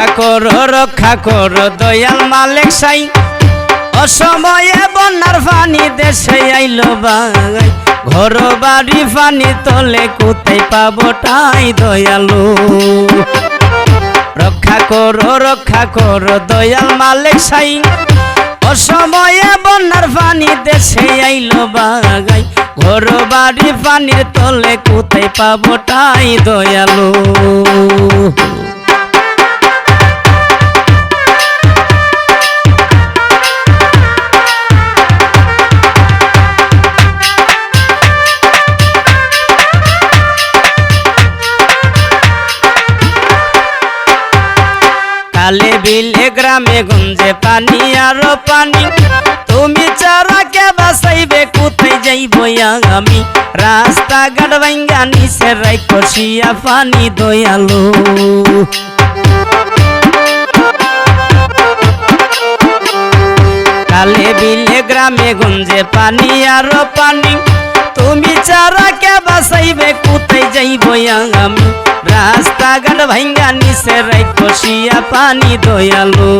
রক্ষা করো রক্ষা করো, দয়াল মালিক সাই। অসময়ে বন্যার পানি দেশে আইলো বাগাই ঘর বাড়ি পানি তলে কোথায় পাবো টাই দয়ালু। রক্ষা করো রক্ষা করো, দয়াল মালিক সাই। অসময়ে বন্যার পানি দেশে আইলো বাগাই ঘর বাড়ি পানির তলে কোথায় পাবো টাই দয়ালু। কালে বিলে গ্রামে গঞ্জে পানি আরও পানি। তুমি চারাকে বাসাইবে কোথায় যাইব আমি? রাস্তা ঘাট ভাঙ্গা নিচে রাই কষিয়া পানি দয়ালু। কালে বিলে গ্রামে গঞ্জে পানি আরও পানি। তুমি চারাকে বাসাইবে কোথায় যাইব আমি? রাস্তা ঘাট ভাঙ্গা নিচে রাই কষিয়া পানি দয়ালু।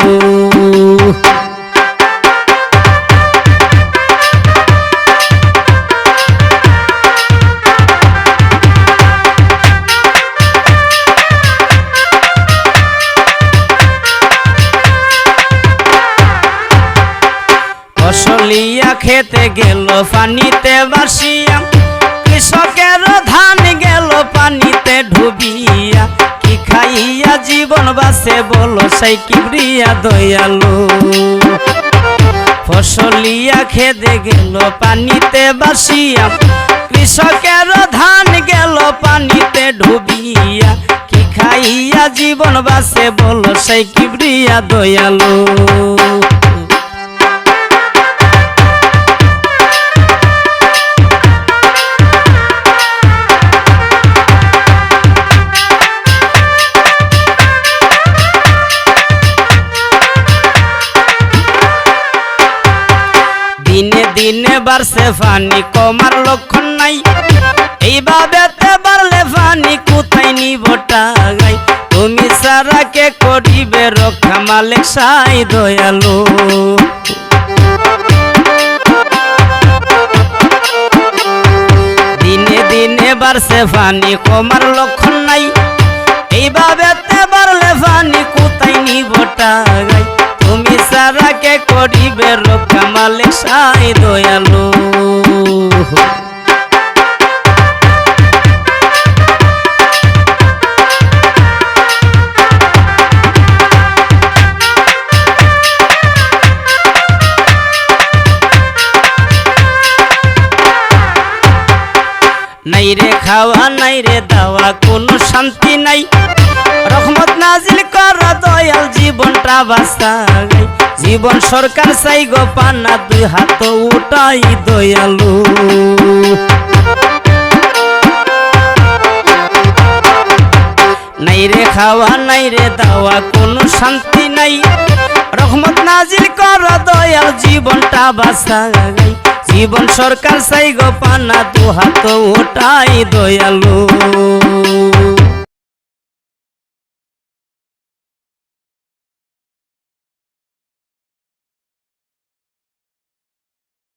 ফসলিয়া খেতে গেল পানিতে বাসিয়া। কৃষকের ধান গেল পানিতে ডুবিয়া। কি খাইয়া জীবন বাসে বলো, সেই কিবরিয়া দয়ালু? ফসলিয়া খেদে গেল পানিতে বাসিয়া, কৃষকের ধান গেল পানিতে ডুবিয়া। কি খাইয়া জীবন বাসে বলো, সেই কিবরিয়া দয়ালু? বাড়ছে পানি কমার লক্ষণ নাই। এইভাবে বাড়লে পানি কোথায় নিব টাগাই তুমি সারা কে করিবে রক্ষা মালিক সাই দয়ালু। দিনে দিনে বাড়ছে পানি কমার লক্ষণ নাই। এইভাবে বাড়লে পানি কোথায় নিব সারা কে করিবে রক্ষা মালিক সাই দয়ালু। রে খাওয়া, নাই রে দাওয়া, কোনো শান্তি নাই। রহমত নাজিল কর দয়াল জীবনটা বাঁচাই জীবন সরকার চাই গো পানা, দুই হাত উঠাই দয়ালু। নাই রে খাওয়া, নাই রে দাওয়া, কোনো শান্তি নাই। রহমত নাজিল কর দয়াল, জীবনটা বাঁচাই। জীবন সরকার চাই গো পানা দু হাত উঠাই দয়ালু।